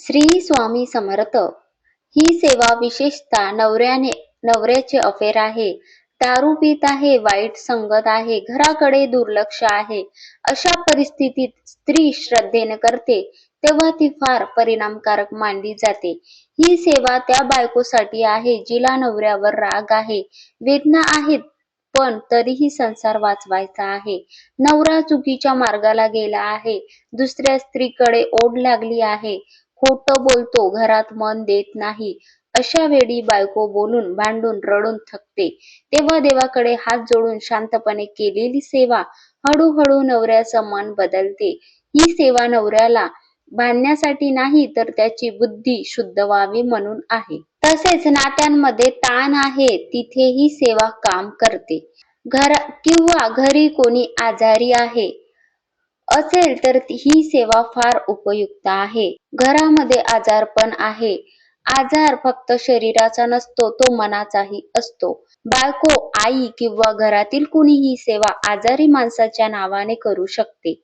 श्री स्वामी समर्थ. ही सेवा विशेषतः नवऱ्याने नवऱ्याचे अफेर आहे. दारू पित आहे वाईट संगत आहे घराकडे दुर्लक्ष आहे. अशा परिस्थितीत स्त्री श्रद्धेने करते तेव्हा ती फार परिणामकारक मानली जाते. ही सेवा त्या बायकोसाठी आहे जिला नवऱ्यावर राग आहे वेदना आहेत पण तरीही संसार वाचवायचा आहे. नवरा चुकीच्या मार्गाला गेला आहे दुसऱ्या स्त्रीकडे ओढ लागली आहे. खोट बोलतो घरात मन देत नाही. अशा वेळी बायको बोलून भांडून रडून थकते. तेव्हा देवाकडे हात जोडून शांतपणे केलेली सेवा हळूहळू नवऱ्याचं मन बदलते. ही सेवा नवऱ्याला बांधण्यासाठी नाही तर त्याची बुद्धी शुद्ध व्हावी म्हणून आहे. तसेच नात्यांमध्ये ताण आहे तिथे ही सेवा काम करते. घर किंवा घरी कोणी आजारी आहे असेल तर ही सेवा फार उपयुक्त आहे. घरामध्ये आजारपण आहे. आजार फक्त शरीराचा नसतो तो मनाचाही असतो. बायको आई किंवा घरातील कुणी ही सेवा आजारी माणसाच्या नावाने करू शकते.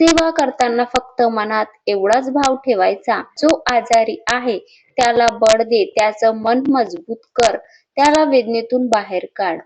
सेवा करताना फक्त मनात एवढाच भाव ठेवायचा जो आजारी आहे त्याला बळ दे त्याचं मन मजबूत कर त्याला वेदनेतून बाहेर काढ.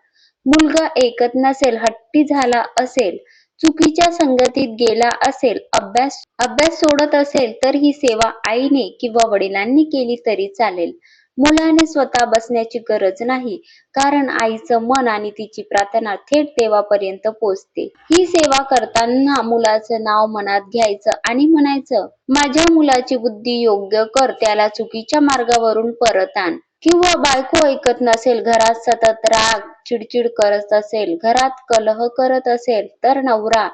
मुलगा ऐकत नसेल हट्टी झाला असेल चुकीच्या संगतीत गेला असेल अभ्यास अभ्यास सोडत असेल तर ही सेवा आईने किंवा वडिलांनी केली तरी चालेल. मुलाने स्वतः बसण्याची गरज नाही कारण आईचं मन आणि तिची प्रार्थना थेट देवापर्यंत पोचते. ही सेवा करताना मुलाचं नाव मनात घ्यायचं आणि म्हणायचं माझ्या मुलाची बुद्धी योग्य कर त्याला चुकीच्या मार्गावरून परत आण. किंवा बायको ऐकत नसेल घरात सतत राग चिडचिड करत असेल घरात कलह करत असेल तर नवरा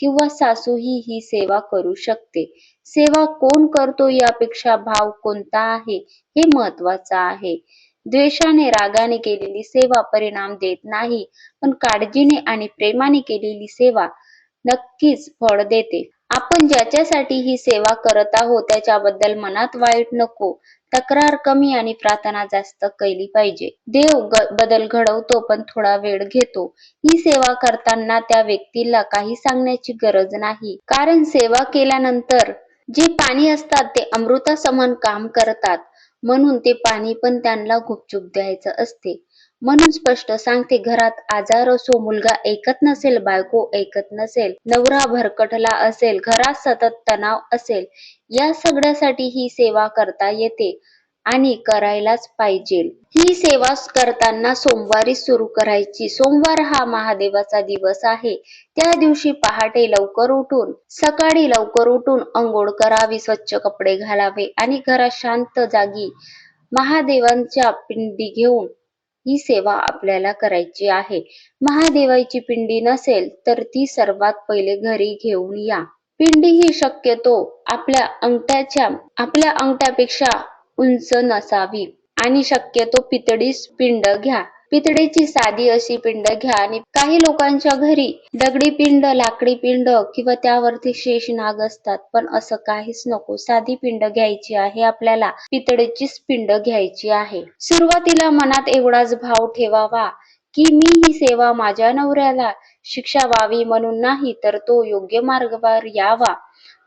किंवा सासूही ही सेवा करू शकते. सेवा कोण करतो यापेक्षा भाव कोणता आहे हे महत्वाचं आहे. द्वेषाने रागाने केलेली सेवा परिणाम देत नाही पण काळजीने आणि प्रेमाने केलेली सेवा नक्कीच फळ देते. आपण ज्याच्यासाठी ही सेवा करत आहोत त्याच्याबद्दल मनात वाईट नको. तक्रार कमी आणि प्रार्थना जास्त केली पाहिजे. देव बदल घडवतो पण थोडा वेळ घेतो. ही सेवा करताना त्या व्यक्तीला काही सांगण्याची गरज नाही. कारण सेवा केल्यानंतर जे पाणी असतात ते अमृता समान काम करतात. म्हणून ते पाणी पण त्यांना गुपचूप द्यायचं असते. म्हणून स्पष्ट सांगते घरात आजार असो मुलगा ऐकत नसेल बायको ऐकत नसेल नवरा भरकटला असेल घरात सतत तणाव असेल या सगळ्यासाठी ही सेवा करता येते आणि करायलाच पाहिजे. ही सेवा करताना सोमवारी सुरू करायची. सोमवार हा महादेवाचा दिवस आहे. त्या दिवशी पहाटे लवकर उठून सकाळी लवकर उठून अंघोळ करावी स्वच्छ कपडे घालावे आणि घरात शांत जागी महादेवांच्या पिंडी घेऊन ही सेवा आपल्याला करायची आहे. महादेवाची पिंडी नसेल तर ती सर्वात पहिले घरी घेऊन या. पिंडी ही शक्यतो आपल्या अंगठ्याच्या आपल्या अंगठ्यापेक्षा उंच नसावी. आणि शक्यतो पितळीस पिंड घ्या. पितळेची साधी अशी पिंड घ्या आणि काही लोकांच्या घरी दगडी पिंड लाकडी पिंड किंवा त्यावरती शेष नाग असतात. पण असं काहीच नको. साधी पिंड घ्यायची आहे. आपल्याला पितळेचीच पिंड घ्यायची आहे. सुरुवातीला मनात एवढाच भाव ठेवावा की मी ही सेवा माझ्या नवऱ्याला शिक्षा व्हावी म्हणून नाही तर तो योग्य मार्गावर यावा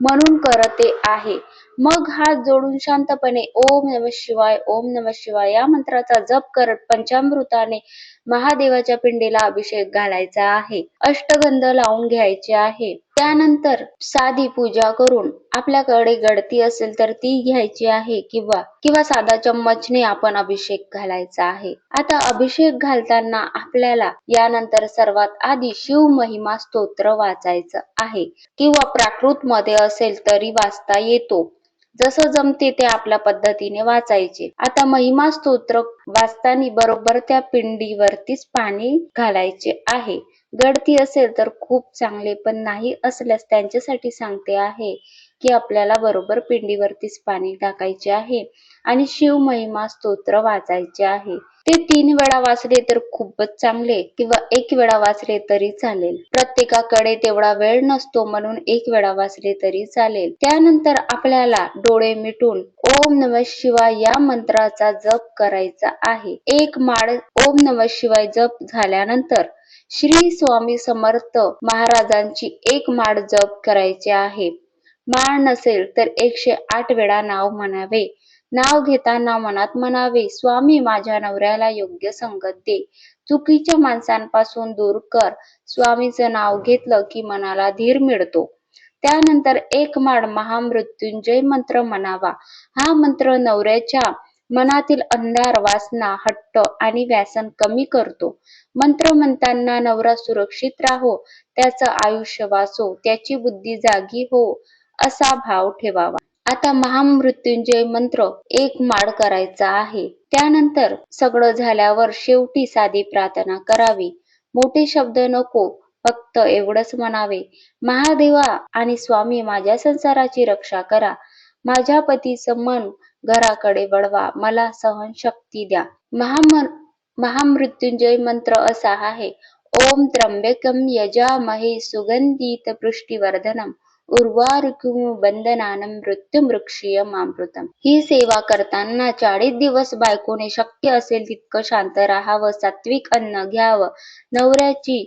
म्हणून करते आहे. मग हात जोडून शांतपणे ओम नम शिवाय ओम नम शिवाय या मंत्राचा जप करत पंचामृताने महादेवाच्या पिंडीला अभिषेक घालायचा आहे. अष्टगंध लावून घ्यायचे आहे. त्यानंतर साधी पूजा करून आपल्याकडे गडती असेल तर ती घ्यायची आहे किंवा किंवा साधा चम्मचने आपण अभिषेक घालायचा आहे. आता अभिषेक घालताना आपल्याला यानंतर सर्वात आधी शिव महिमा स्तोत्र वाचायचं आहे. किंवा प्राकृत मध्ये असेल तरी वाचता येतो. जसं जमते ते आपल्या पद्धतीने वाचायचे. आता महिमा स्तोत्र वाचताना बरोबर त्या पिंडीवरतीच पाणी घालायचे आहे. गडती असेल तर खूप चांगले पण नाही असल्यास त्यांच्यासाठी सांगते आहे की आपल्याला बरोबर पिंडीवरतीच पाणी टाकायचे आहे आणि शिव महिमा स्तोत्र वाचायचे आहे. ते तीन वेळा वाचले तर खूपच चांगले किंवा एक वेळा वाचले तरी चालेल. प्रत्येकाकडे तेवढा वेळ नसतो म्हणून एक वेळा वाचले तरी चालेल. त्यानंतर आपल्याला डोळे मिटून ओम नम शिवाय या मंत्राचा जप करायचा आहे. एक माळ ओम नम शिवाय जप झाल्यानंतर श्री स्वामी समर्थ महाराजांची एक माळ जप करायची आहे. माळ नसेल तर एकशे आठ वेळा नाव म्हणावे. नाव घेताना मनात म्हणावे स्वामी माझ्या नवऱ्याला योग्य संगत दे. चुकीच्या माणसांपासून दूर कर. स्वामीचं नाव घेतलं की मनाला धीर मिळतो. त्यानंतर एक माळ महामृत्युंजय मंत्र म्हणावा. हा मंत्र नवऱ्याच्या मनातील अंधार वासना हट्ट आणि व्यासन कमी करतो. मंत्र म्हणताना नवरा सुरक्षित राहो त्याचं आयुष्य वाचो त्याची बुद्धी जागी हो असा भाव ठेवावा. आता महामृत्युंजय मंत्र एक माळ करायचा आहे. त्यानंतर सगळं झाल्यावर शेवटी साधी प्रार्थना करावी. मोठे शब्द नको फक्त एवढंच म्हणावे. महादेवा आणि स्वामी माझ्या संसाराची रक्षा करा. माझ्या पतीचं मन घराकडे वळवा. मला सहनशक्ती द्या. महामन महामृत्युंजय मंत्र असा आहे. ओम त्र्यंबकम यजामहे सुगंधित पृष्टीवर्धनम. उर्वारुकुम बंदनानं मृत्युमृक्षीयमामृतम ही सेवा करताना चाळीस दिवस बायकोने शक्य असेल तितकं शांत राहावं सात्विक अन्न घ्यावं. नवऱ्याची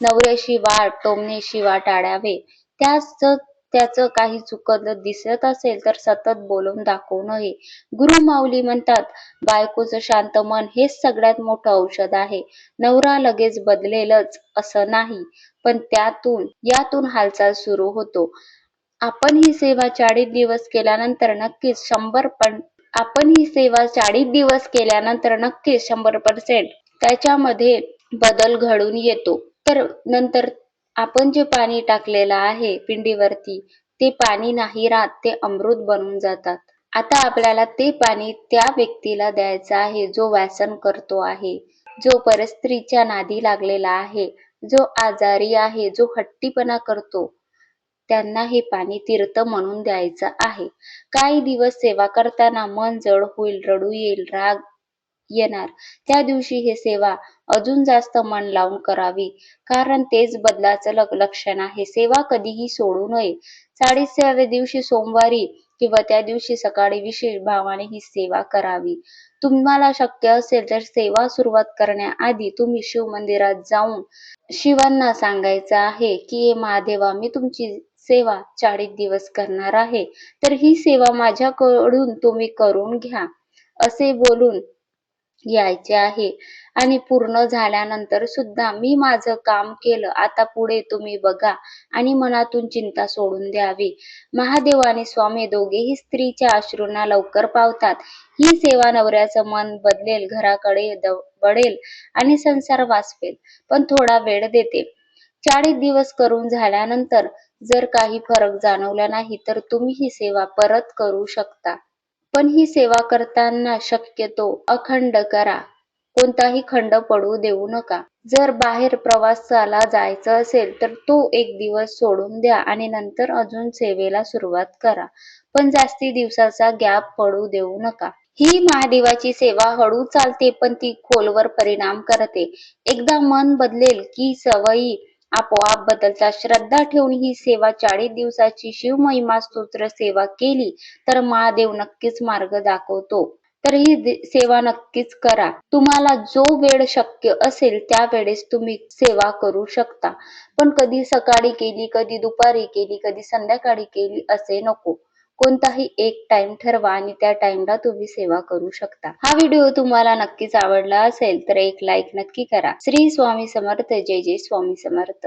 नवऱ्याशी वाट टोमणे शिवा टाळावे. त्याच त्याचं काही चुकलं दिसत असेल तर सतत बोलून दाखवू नये. गुरु माऊली म्हणतात बायकोचं शांत मन हेच सगळ्यात मोठं औषध आहे. नवरा लगेच बदलेलच असं नाही पण त्यातून यातून हालचाल सुरू होतो. आपण ही सेवा चाळीस दिवस केल्यानंतर नक्कीच शंभर पण आपण ही सेवा चाळीस दिवस केल्यानंतर नक्कीच शंभर पर्सेंट त्याच्यामध्ये बदल घडून येतो. तर नंतर आपण जे पाणी टाकलेलं आहे पिंडीवरती ते पाणी नाही राहत ते अमृत बनून जातात. आता आपल्याला ते पाणी त्या व्यक्तीला द्यायचं आहे जो व्यासन करतो आहे जो परस्त्रीच्या नादी लागलेला आहे जो आजारी आहे जो हट्टीपणा करतो त्यांना हे पाणी तीर्थ म्हणून द्यायचं आहे. काही दिवस सेवा करताना मन जड होईल रडू येईल राग येणार. त्या दिवशी हे सेवा अजून जास्त मन लावून करावी. कारण तेच बदलाचं लक्षण आहे. सेवा कधीही सोडू नये. साडेसाव्या दिवशी सोमवारी किंवा त्या दिवशी सकाळी विशेष भावाने ही सेवा करावी. तुम्हाला शक्य असेल तर सेवा सुरुवात करण्याआधी तुम्ही शिव मंदिरात जाऊन शिवांना सांगायचं आहे की महादेवा मी तुमची सेवा चाळीस दिवस करणार आहे. तर ही सेवा माझ्याकडून तुम्ही करून घ्या. असे बोलून यायचे आहे. आणि पूर्ण झाल्यानंतर सुद्धा मी माझं काम केलं. आता पुढे तुम्ही बघा. आणि मनातून चिंता सोडून द्यावी. महादेव आणि स्वामी दोघेही स्त्रीच्या अश्रूंना लवकर पावतात. ही सेवा नवऱ्याचं मन बदलेल घराकडे बडेल आणि संसार वाचवेल. पण थोडा वेळ देते. चाळीस दिवस करून झाल्यानंतर जर काही फरक जाणवला नाही तर तुम्ही ही सेवा परत करू शकता. पण ही सेवा करताना शक्यतो अखंड करा. कोणताही खंड पडू देऊ नका. जर बाहेर प्रवासाला जायचं असेल तर तो एक दिवस सोडून द्या आणि नंतर अजून सेवेला सुरुवात करा. पण जास्ती दिवसाचा गॅप पडू देऊ नका. ही महादेवाची सेवा हळू चालते पण ती खोलवर परिणाम करते. एकदा मन बदलेल की सवयी आपोआप बदलता श्रद्धा ठेवून ही सेवा चाळीस दिवसाची शिवमहिमा स्तोत्र सेवा केली तर महादेव नक्कीच मार्ग दाखवतो. तर ही सेवा नक्कीच करा. तुम्हाला जो वेळ शक्य असेल त्या वेळेस तुम्ही सेवा करू शकता. पण कधी सकाळी केली कधी दुपारी केली कधी संध्याकाळी केली असे नको. कोणताही एक टाइम ठरवा आणि त्या टाइमला तुम्ही सेवा करू शकता. हा व्हिडिओ तुम्हाला नक्कीच आवडला असेल तर एक लाईक नक्की करा. श्री स्वामी समर्थ जय जय स्वामी समर्थ.